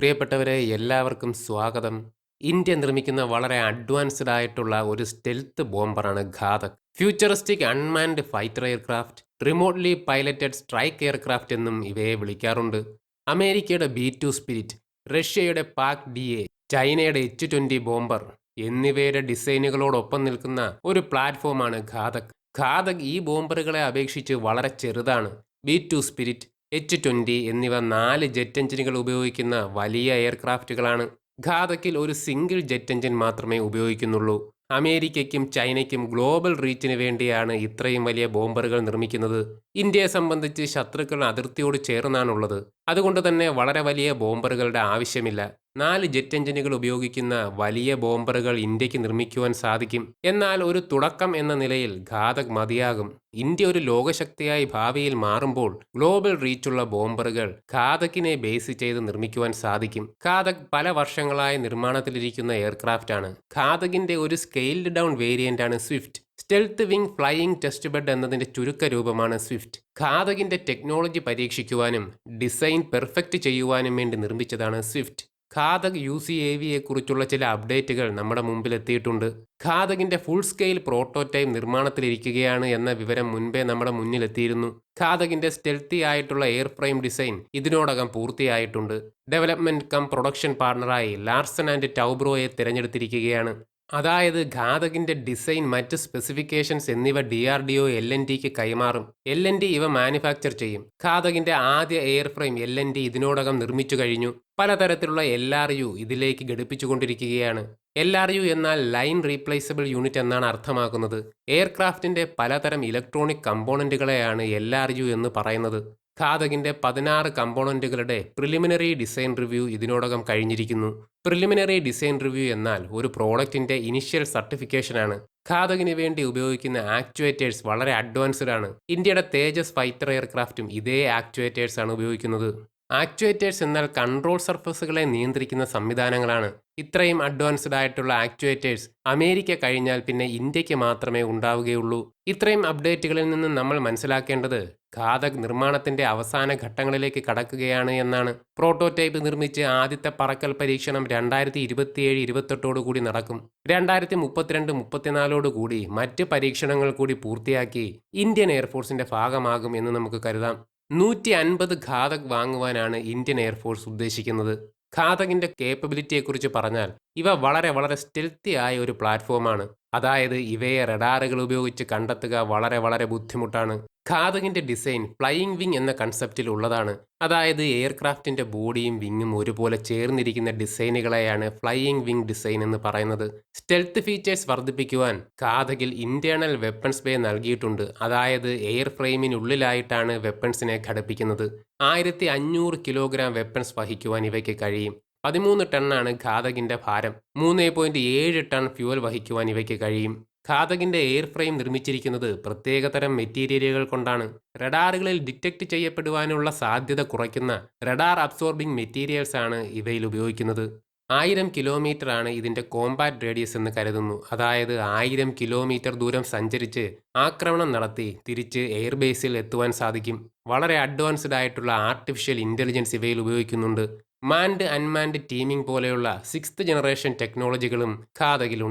പ്രിയപ്പെട്ടവരെ എല്ലാവർക്കും സ്വാഗതം. ഇന്ത്യ നിർമ്മിക്കുന്ന വളരെ അഡ്വാൻസ്ഡ് ആയിട്ടുള്ള ഒരു stealth ബോംബറാണ് Ghatak. Futuristic unmanned fighter aircraft remotely piloted strike aircraft എന്നും ഇവയെ വിളിക്കാറുണ്ട്. അമേരിക്കയുടെ ബി ടു സ്പിരിറ്റ് റഷ്യയുടെ പാക് ഡി എ ചൈനയുടെ എച്ച് ട്വന്റി ബോംബർ എന്നിവയുടെ ഡിസൈനുകളോടൊപ്പം നിൽക്കുന്ന ഒരു പ്ലാറ്റ്ഫോമാണ് ഘാതക്. ഘാതക് ഈ ബോംബറുകളെ അപേക്ഷിച്ച് വളരെ ചെറുതാണ്. B two spirit H twenty എന്നിവ നാല് ജെറ്റ് എഞ്ചിനുകൾ ഉപയോഗിക്കുന്ന വലിയ എയർക്രാഫ്റ്റുകളാണ് ഘാതക്കിൽ ഒരു സിംഗിൾ ജെറ്റ് എഞ്ചിൻ മാത്രമേ ഉപയോഗിക്കുന്നുള്ളൂ. അമേരിക്കയ്ക്കും ചൈനയ്ക്കും ഗ്ലോബൽ റീച്ചിന് വേണ്ടിയാണ് ഇത്രയും വലിയ ബോംബറുകൾ നിർമ്മിക്കുന്നത്. ഇന്ത്യയെ സംബന്ധിച്ച് ശത്രുക്കൾ അതിർത്തിയോട് ചേർന്നാണുള്ളത്. അതുകൊണ്ട് തന്നെ വളരെ വലിയ ബോംബറുകളുടെ ആവശ്യമില്ല. നാല് ജെറ്റ് എഞ്ചിനുകൾ ഉപയോഗിക്കുന്ന വലിയ ബോംബറുകൾ ഇന്ത്യയ്ക്ക് നിർമ്മിക്കുവാൻ സാധിക്കും. എന്നാൽ ഒരു തുടക്കം എന്ന നിലയിൽ ഘാതക് മതിയാകും. ഇന്ത്യ ഒരു ലോകശക്തിയായി ഭാവിയിൽ മാറുമ്പോൾ ഗ്ലോബൽ റീച്ചുള്ള ബോംബറുകൾ ഘാതക്കിനെ ബേസ് ചെയ്ത് നിർമ്മിക്കുവാൻ സാധിക്കും. ഘാതക് പല വർഷങ്ങളായി നിർമ്മാണത്തിലിരിക്കുന്ന എയർക്രാഫ്റ്റ് ആണ് ഘാതകിന്റെ ഒരു സ്കെയിൽഡ് ഡൗൺ വേരിയന്റ് ആണ് swift. Stealth wing flying test bed എന്നതിന്റെ ചുരുക്ക രൂപമാണ് സ്വിഫ്റ്റ്. ഘാതകിന്റെ ടെക്നോളജി പരീക്ഷിക്കുവാനും ഡിസൈൻ പെർഫെക്റ്റ് ചെയ്യുവാനും വേണ്ടി നിർമ്മിച്ചതാണ് swift. Ghatak U C A വിയെക്കുറിച്ചുള്ള ചില അപ്ഡേറ്റുകൾ നമ്മുടെ മുമ്പിൽ എത്തിയിട്ടുണ്ട് ഖാദകിന്റെ ഫുൾ സ്കെയിൽ പ്രോട്ടോടൈപ്പ് നിർമ്മാണത്തിലിരിക്കുകയാണ് എന്ന വിവരം മുൻപേ നമ്മുടെ മുന്നിലെത്തിയിരുന്നു. ഖാദകിന്റെ സ്റ്റെൽത്തി ആയിട്ടുള്ള എയർ ഫ്രെയിം ഡിസൈൻ ഇതിനോടകം പൂർത്തിയായിട്ടുണ്ട്. ഡെവലപ്മെന്റ് കം പ്രൊഡക്ഷൻ പാർട്ണറായി ലാർസൺ ആൻഡ് ടൗബ്രോയെ തിരഞ്ഞെടുത്തിരിക്കുകയാണ്. അതായത് ഘാതകിന്റെ ഡിസൈൻ മറ്റ് സ്പെസിഫിക്കേഷൻസ് എന്നിവ D R D O L N tick കൈമാറും. എൽ എൻ ടി ഇവ മാനുഫാക്ചർ ചെയ്യും. ഘാതകിന്റെ ആദ്യ air frame L N T ഇതിനോടകം നിർമ്മിച്ചു കഴിഞ്ഞു. പലതരത്തിലുള്ള എൽ ആർ യു ഇതിലേക്ക് ഘടിപ്പിച്ചുകൊണ്ടിരിക്കുകയാണ്. എൽ ആർ യു എന്നാൽ ലൈൻ റീപ്ലേസബിൾ യൂണിറ്റ് എന്നാണ് അർത്ഥമാക്കുന്നത്. എയർക്രാഫ്റ്റിന്റെ പലതരം ഇലക്ട്രോണിക് കമ്പോണന്റുകളെയാണ് എൽ ആർ യു എന്ന് പറയുന്നത്. ഘാതകിന്റെ പതിനാറ് കമ്പോണന്റുകളുടെ പ്രിലിമിനറി ഡിസൈൻ റിവ്യൂ ഇതിനോടകം കഴിഞ്ഞിരിക്കുന്നു. പ്രിലിമിനറി ഡിസൈൻ റിവ്യൂ എന്നാൽ ഒരു പ്രോഡക്റ്റിന്റെ ഇനിഷ്യൽ സർട്ടിഫിക്കേഷനാണ് ഘാതകിന് വേണ്ടി ഉപയോഗിക്കുന്ന ആക്ച്വേറ്റേഴ്സ് വളരെ അഡ്വാൻസ്ഡ് ആണ്. ഇന്ത്യയുടെ തേജസ് ഫൈറ്റർ എയർക്രാഫ്റ്റും ഇതേ ആക്ച്വേറ്റേഴ്സ് ആണ് ഉപയോഗിക്കുന്നത്. ആക്ച്വേറ്റേഴ്സ് എന്നാൽ കൺട്രോൾ സർഫസുകളെ നിയന്ത്രിക്കുന്ന സംവിധാനങ്ങളാണ്. ഇത്രയും അഡ്വാൻസ്ഡ് ആയിട്ടുള്ള ആക്ച്വേറ്റേഴ്സ് അമേരിക്ക കഴിഞ്ഞാൽ പിന്നെ ഇന്ത്യയ്ക്ക് മാത്രമേ ഉണ്ടാവുകയുള്ളൂ. ഇത്രയും അപ്ഡേറ്റുകളിൽ നിന്ന് നമ്മൾ മനസ്സിലാക്കേണ്ടത് ഘാതക് നിർമ്മാണത്തിന്റെ അവസാന ഘട്ടങ്ങളിലേക്ക് കടക്കുകയാണ് എന്നാണ്. പ്രോട്ടോടൈപ്പ് നിർമ്മിച്ച് ആദ്യത്തെ പറക്കൽ പരീക്ഷണം രണ്ടായിരത്തി ഇരുപത്തിയേഴ് ഇരുപത്തെട്ടോടു കൂടി നടക്കും. രണ്ടായിരത്തി മുപ്പത്തിരണ്ട് മുപ്പത്തിനാലോടു കൂടി മറ്റ് പരീക്ഷണങ്ങൾ കൂടി പൂർത്തിയാക്കി ഇന്ത്യൻ എയർഫോഴ്സിന്റെ ഭാഗമാകും എന്ന് നമുക്ക് കരുതാം. നൂറ്റി അൻപത് ഘാതക് വാങ്ങുവാനാണ് ഇന്ത്യൻ എയർഫോഴ്സ് ഉദ്ദേശിക്കുന്നത്. ഘാതകിന്റെ കേപ്പബിലിറ്റിയെക്കുറിച്ച് പറഞ്ഞാൽ ഇവ വളരെ വളരെ സ്റ്റെൽത്തി ആയ ഒരു പ്ലാറ്റ്ഫോമാണ് അതായത് ഇവയെ റഡാറുകൾ ഉപയോഗിച്ച് കണ്ടെത്തുക വളരെ വളരെ ബുദ്ധിമുട്ടാണ്. ഘാതകിന്റെ ഡിസൈൻ ഫ്ലൈയിങ് വിങ് എന്ന കൺസെപ്റ്റിൽ ഉള്ളതാണ്. അതായത് എയർക്രാഫ്റ്റിന്റെ ബോഡിയും വിങ്ങും ഒരുപോലെ ചേർന്നിരിക്കുന്ന ഡിസൈനുകളെയാണ് ഫ്ലൈയിങ് വിങ് ഡിസൈൻ എന്ന് പറയുന്നത്. സ്റ്റെൽത്ത് ഫീച്ചേഴ്സ് വർദ്ധിപ്പിക്കുവാൻ ഘാതകിൽ ഇന്റേണൽ വെപ്പൺസ് ബേ നൽകിയിട്ടുണ്ട്. അതായത് എയർ ഫ്രെയിമിനുള്ളിലായിട്ടാണ് വെപ്പൺസിനെ ഘടിപ്പിക്കുന്നത്. ആയിരത്തി അഞ്ഞൂറ് കിലോഗ്രാം വെപ്പൺസ് വഹിക്കുവാൻ ഇവയ്ക്ക് കഴിയും. പതിമൂന്ന് ടണ്ണാണ് ഘാതകിന്റെ ഭാരം. മൂന്ന് പോയിന്റ് ഏഴ് ടൺ ഫ്യൂവൽ വഹിക്കുവാൻ ഇവയ്ക്ക് കഴിയും. ഘാതകിന്റെ എയർ ഫ്രെയിം നിർമ്മിച്ചിരിക്കുന്നത് പ്രത്യേകതരം മെറ്റീരിയലുകൾ കൊണ്ടാണ്. റഡാറുകളിൽ ഡിറ്റക്ട് ചെയ്യപ്പെടുവാനുള്ള സാധ്യത കുറയ്ക്കുന്ന റഡാർ അബ്സോർബിംഗ് മെറ്റീരിയൽസ് ആണ് ഇവയിൽ ഉപയോഗിക്കുന്നത്. ആയിരം കിലോമീറ്റർ ആണ് ഇതിന്റെ കോമ്പാറ്റ് റേഡിയസ് എന്ന് കരുതുന്നു. അതായത് ആയിരം കിലോമീറ്റർ ദൂരം സഞ്ചരിച്ച് ആക്രമണം നടത്തി തിരിച്ച് എയർബേസിൽ എത്തുവാൻ സാധിക്കും. വളരെ അഡ്വാൻസ്ഡ് ആയിട്ടുള്ള ആർട്ടിഫിഷ്യൽ ഇന്റലിജൻസ് ഇവയിൽ ഉപയോഗിക്കുന്നുണ്ട്. മാൻഡ് അൺമാൻഡ് ടീമിംഗ് പോലെയുള്ള സിക്സ്ത് ജനറേഷൻ ടെക്നോളജികളും ഘാതകിൽ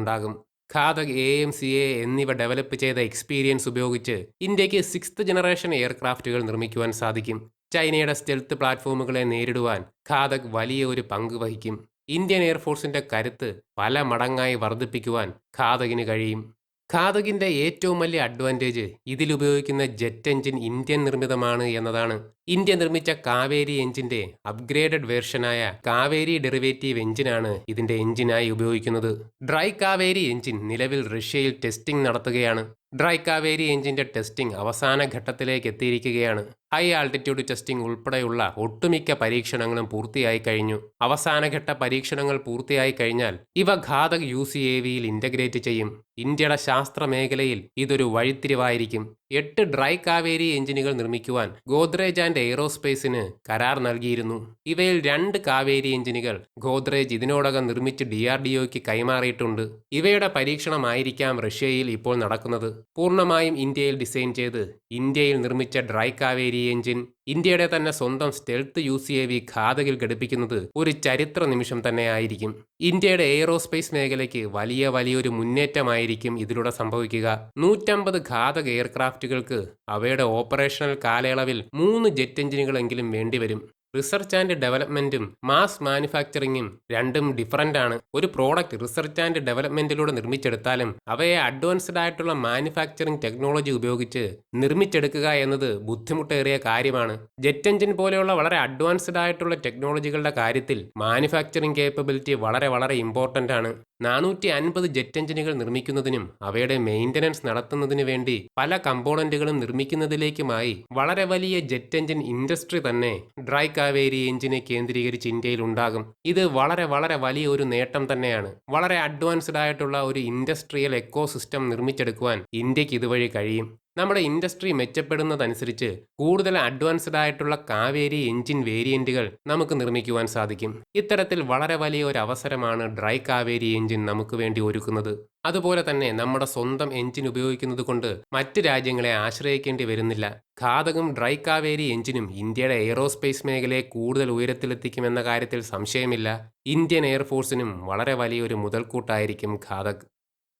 Ghatak A M C A എന്നിവ ഡെവലപ്പ് ചെയ്ത എക്സ്പീരിയൻസ് ഉപയോഗിച്ച് ഇന്ത്യയ്ക്ക് സിക്സ്ത് ജനറേഷൻ എയർക്രാഫ്റ്റുകൾ നിർമ്മിക്കുവാൻ സാധിക്കും. ചൈനയുടെ സ്റ്റെൽത്ത് പ്ലാറ്റ്ഫോമുകളെ നേരിടുവാൻ ഖാദക് വലിയ ഒരു പങ്ക് വഹിക്കും. ഇന്ത്യൻ എയർഫോഴ്സിന്റെ കരുത്ത് പല മടങ്ങായി വർദ്ധിപ്പിക്കുവാൻ ഖാദകിന് കഴിയും. ഘാതകിന്റെ ഏറ്റവും വലിയ അഡ്വാന്റേജ് ഇതിലുപയോഗിക്കുന്ന ജെറ്റ് എഞ്ചിൻ ഇന്ത്യൻ നിർമ്മിതമാണ് എന്നതാണ്. ഇന്ത്യ നിർമ്മിച്ച കാവേരി എഞ്ചിന്റെ അപ്ഗ്രേഡഡ് വേർഷനായ കാവേരി ഡെറിവേറ്റീവ് എഞ്ചിനാണ് ഇതിന്റെ എഞ്ചിനായി ഉപയോഗിക്കുന്നത്. ഡ്രൈ കാവേരി എഞ്ചിൻ നിലവിൽ റഷ്യയിൽ ടെസ്റ്റിംഗ് നടത്തുകയാണ്. ഡ്രൈ കാവേരി എഞ്ചിന്റെ ടെസ്റ്റിംഗ് അവസാന ഘട്ടത്തിലേക്ക് എത്തിയിരിക്കുകയാണ്. ഹൈ ആൾട്ടിറ്റ്യൂഡ് ടെസ്റ്റിംഗ് ഉൾപ്പെടെയുള്ള ഒട്ടുമിക്ക പരീക്ഷണങ്ങളും പൂർത്തിയായി കഴിഞ്ഞു. അവസാനഘട്ട പരീക്ഷണങ്ങൾ പൂർത്തിയായി കഴിഞ്ഞാൽ ഇവ ഘാതക് യു സി എ വിയിൽ ഇന്റഗ്രേറ്റ് ചെയ്യും. ഇന്ത്യയുടെ ശാസ്ത്ര മേഖലയിൽ ഇതൊരു വഴിത്തിരിവായിരിക്കും. എട്ട് ഡ്രൈ കാവേരി എഞ്ചിനുകൾ നിർമ്മിക്കുവാൻ ഗോദ്രേജ് ആൻഡ് എയ്റോസ്പേസിന് കരാർ നൽകിയിരുന്നു. ഇവയിൽ രണ്ട് കാവേരി എഞ്ചിനുകൾ ഗോദ്രേജ് ഇതിനോടകം നിർമ്മിച്ച് ഡി ആർ ഡി ഒക്ക് കൈമാറിയിട്ടുണ്ട്. ഇവയുടെ പരീക്ഷണമായിരിക്കാം റഷ്യയിൽ ഇപ്പോൾ നടക്കുന്നത്. പൂർണമായും ഇന്ത്യയിൽ ഡിസൈൻ ചെയ്ത് ഇന്ത്യയിൽ നിർമ്മിച്ച ഡ്രൈ കാവേരി കാവേരി എഞ്ചിൻ ഇന്ത്യയുടെ തന്നെ സ്വന്തം stealth U C A V ഘാതകിൽ ഘടിപ്പിക്കുന്നത് ഒരു ചരിത്ര നിമിഷം തന്നെയായിരിക്കും ഇന്ത്യയുടെ എയറോസ്പേസ് മേഖലയ്ക്ക് വലിയ വലിയൊരു മുന്നേറ്റമായിരിക്കും ഇതിലൂടെ സംഭവിക്കുക. നൂറ്റമ്പത് ഘാതക എയർക്രാഫ്റ്റുകൾക്ക് അവയുടെ ഓപ്പറേഷണൽ കാലയളവിൽ മൂന്ന് ജെറ്റ് എഞ്ചിനുകളെങ്കിലും വേണ്ടിവരും. റിസർച്ച് ആൻഡ് ഡെവലപ്മെന്റും മാസ് മാനുഫാക്ചറിങ്ങും രണ്ടും ഡിഫറന്റ് ആണ്. ഒരു പ്രോഡക്റ്റ് റിസർച്ച് ആൻഡ് ഡെവലപ്മെന്റിലൂടെ നിർമ്മിച്ചെടുത്താലും അവയെ അഡ്വാൻസ്ഡ് ആയിട്ടുള്ള മാനുഫാക്ചറിംഗ് ടെക്നോളജി ഉപയോഗിച്ച് നിർമ്മിച്ചെടുക്കുക എന്നത് ബുദ്ധിമുട്ടേറിയ കാര്യമാണ്. ജെറ്റ് എഞ്ചിൻ പോലെയുള്ള വളരെ അഡ്വാൻസ്ഡ് ആയിട്ടുള്ള ടെക്നോളജികളുടെ കാര്യത്തിൽ മാനുഫാക്ചറിംഗ് കേപ്പബിലിറ്റി വളരെ വളരെ ഇമ്പോർട്ടന്റ് ആണ്. നാനൂറ്റി അൻപത് ജെറ്റ് എഞ്ചിനുകൾ നിർമ്മിക്കുന്നതിനും അവയുടെ മെയിന്റനൻസ് നടത്തുന്നതിനു വേണ്ടി പല കമ്പോണന്റുകളും നിർമ്മിക്കുന്നതിലേക്കുമായി വളരെ വലിയ ജെറ്റ് എഞ്ചിൻ ഇൻഡസ്ട്രി തന്നെ ഡ്രൈ കാവേരി എഞ്ചിനെ കേന്ദ്രീകരിച്ച് ഇന്ത്യയിൽ ഉണ്ടാകും. ഇത് വളരെ വളരെ വലിയ ഒരു നേട്ടം തന്നെയാണ്. വളരെ അഡ്വാൻസ്ഡ് ആയിട്ടുള്ള ഒരു ഇൻഡസ്ട്രിയൽ എക്കോ സിസ്റ്റം നിർമ്മിച്ചെടുക്കുവാൻ ഇന്ത്യയ്ക്ക് ഇതുവഴി കഴിയും. നമ്മുടെ ഇൻഡസ്ട്രി മെച്ചപ്പെടുന്നതനുസരിച്ച് കൂടുതൽ അഡ്വാൻസ്ഡ് ആയിട്ടുള്ള കാവേരി എഞ്ചിൻ വേരിയന്റുകൾ നമുക്ക് നിർമ്മിക്കുവാൻ സാധിക്കും. ഇത്തരത്തിൽ വളരെ വലിയ ഒരു അവസരമാണ് ഡ്രൈ കാവേരി എഞ്ചിൻ നമുക്ക് വേണ്ടി ഒരുക്കുന്നത്. അതുപോലെ തന്നെ നമ്മുടെ സ്വന്തം എഞ്ചിൻ ഉപയോഗിക്കുന്നത് കൊണ്ട് മറ്റ് രാജ്യങ്ങളെ ആശ്രയിക്കേണ്ടി വരുന്നില്ല. ഘാതകം ഡ്രൈ കാവേരി എഞ്ചിനും ഇന്ത്യയുടെ എയ്റോസ്പേസ് മേഖലയെ കൂടുതൽ ഉയരത്തിലെത്തിക്കുമെന്ന കാര്യത്തിൽ സംശയമില്ല. ഇന്ത്യൻ എയർഫോഴ്സിനും വളരെ വലിയൊരു മുതൽക്കൂട്ടായിരിക്കും ഘാതക്.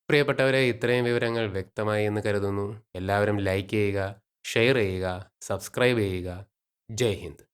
പ്രിയപ്പെട്ടവരെ ഇത്രയും വിവരങ്ങൾ വ്യക്തമായി എന്ന് കരുതുന്നു. എല്ലാവരും ലൈക്ക് ചെയ്യുക ഷെയർ ചെയ്യുക സബ്സ്ക്രൈബ് ചെയ്യുക. ജയ് ഹിന്ദ്.